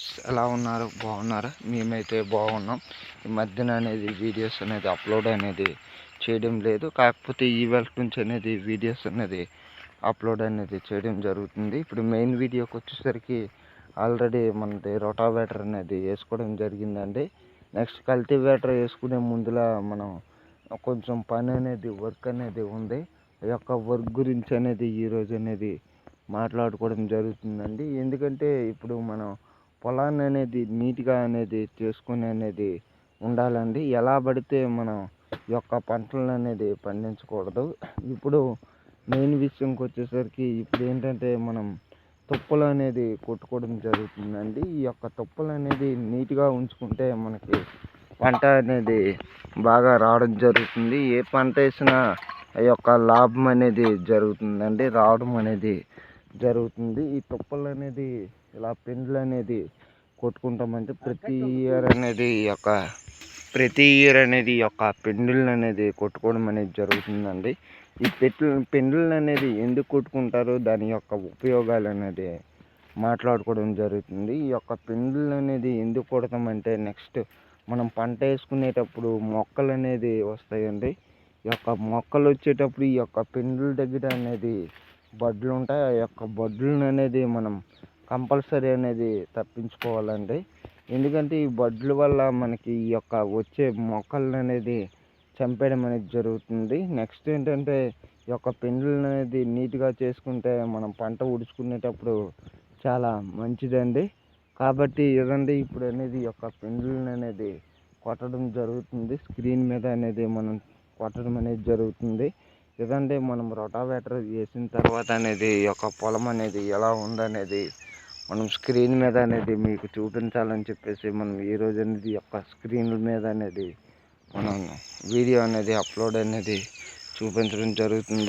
Friends ఎలా ఉన్నారు? బాగున్నారా? మేమైతే బాగున్నాం. ఈ మధ్యన అనేది వీడియోస్ అనేది అప్లోడ్ అనేది చేయడం లేదు. కాకపోతే ఈవేళ నుంచి అనేది వీడియోస్ అనేది అప్లోడ్ అనేది చేయడం జరుగుతుంది. ఇప్పుడు మెయిన్ వీడియోకి వచ్చేసరికి ఆల్రెడీ మనది రొటావేటర్ అనేది వేసుకోవడం జరిగిందండి. నెక్స్ట్ కల్టివేటర్ వేసుకునే ముందులా మనం కొంచెం పని అనేది వర్క్ అనేది ఉంది. ఈ యొక్క వర్క్ గురించి అనేది ఈరోజు అనేది మాట్లాడుకోవడం జరుగుతుందండి. ఎందుకంటే ఇప్పుడు మనం పొలాన్ని అనేది నీట్గా అనేది చేసుకుని అనేది ఉండాలండి. ఎలా పడితే మనం ఈ యొక్క పంటలను అనేది పండించకూడదు. ఇప్పుడు మెయిన్ విషయంకి వచ్చేసరికి ఇప్పుడు ఏంటంటే మనం తుప్పలు అనేది కొట్టుకోవడం జరుగుతుందండి. ఈ యొక్క తుప్పలు అనేది నీట్గా ఉంచుకుంటే మనకి పంట అనేది బాగా రావడం జరుగుతుంది. ఏ పంట వేసినా ఆ యొక్క లాభం అనేది జరుగుతుందండి. రావడం అనేది జరుగుతుంది. ఈ తుప్పలు అనేది ఇలా పెండ్లు అనేది కొట్టుకుంటామంటే ప్రతి ఇయర్ అనేది ఈ యొక్క ప్రతి ఇయర్ అనేది ఈ యొక్క పెండులను అనేది కొట్టుకోవడం అనేది జరుగుతుందండి. ఈ పెట్టు పెండులను అనేది ఎందుకు కొట్టుకుంటారో దాని యొక్క ఉపయోగాలు అనేది మాట్లాడుకోవడం జరుగుతుంది. ఈ యొక్క పెండులు అనేది ఎందుకు కొడతామంటే నెక్స్ట్ మనం పంట వేసుకునేటప్పుడు మొక్కలు అనేది వస్తాయండి. ఈ యొక్క మొక్కలు వచ్చేటప్పుడు ఈ యొక్క పెండుల దగ్గర అనేది బడ్లు ఉంటాయి. ఆ యొక్క బడ్లను అనేది మనం కంపల్సరీ అనేది తప్పించుకోవాలండి. ఎందుకంటే ఈ బడ్ల వల్ల మనకి ఈ యొక్క వచ్చే మొక్కలను అనేది చంపేయడం అనేది జరుగుతుంది. నెక్స్ట్ ఏంటంటే ఈ యొక్క పెండులను అనేది నీట్గా చేసుకుంటే మనం పంట ఉడుచుకునేటప్పుడు చాలా మంచిదండి. కాబట్టి ఇదండి ఇప్పుడు అనేది ఈ యొక్క పెండులను అనేది కొట్టడం జరుగుతుంది. స్క్రీన్ మీద అనేది మనం కొట్టడం అనేది జరుగుతుంది. ఇదండి మనం రొటావేటర్ వేసిన తర్వాత అనేది ఈ యొక్క పొలం అనేది ఎలా ఉందనేది మనం స్క్రీన్ మీద అనేది మీకు చూపించాలని చెప్పేసి మనం ఈ రోజు అనేది యొక్క స్క్రీన్ మీద అనేది మనం వీడియో అనేది అప్లోడ్ అనేది చూపించడం జరుగుతుంది.